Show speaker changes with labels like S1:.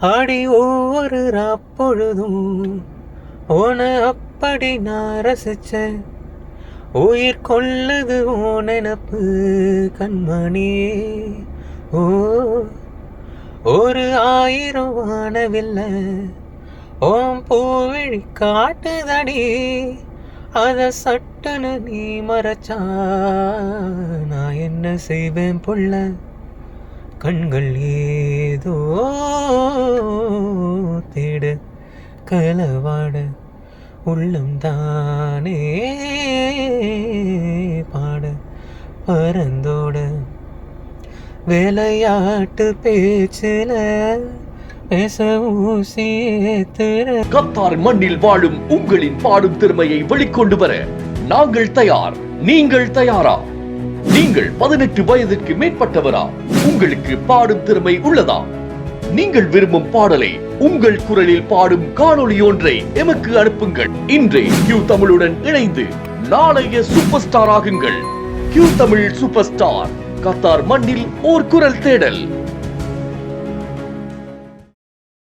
S1: அடி ஒவ்வொரு அப்பொழுதும் உன அப்படி நான் ரசிச்சேன் உயிர் கொள்ளது ஓ நினப்பு கண்மணியே ஓ ஒரு ஆயிரம் வானவில்லை ஓம் பூவிழி காட்டுதடி அத சட்டுன்னு நீ மறைச்சா நான் என்ன செய்வேன் புள்ள? கண்கள் ஏதோ கலவாட உள்ளம் தானே பாட பரந்தோட விளையாட்டு பேச்சில
S2: கத்தார் மண்ணில் வாழும் உங்களின் பாடும் திறமையை வெளிக்கொண்டு வர நாங்கள் தயார் நீங்கள் தயாரா? நீங்கள் பதினெட்டு வயதிற்கு மேற்பட்டவரா? உங்களுக்கு பாடும் திறமை உள்ளதா? நீங்கள் விரும்பும் பாடலை உங்கள் குரலில் பாடும் காணொளி ஒன்றை எமக்கு அனுப்புங்கள். இன்றே கியூ தமிழுடன் இணைந்து நாளைய சூப்பர் ஸ்டார் ஆகுங்கள். Q Tamil super star Qatar மண்ணில் ஓர் குரல் தேடல்.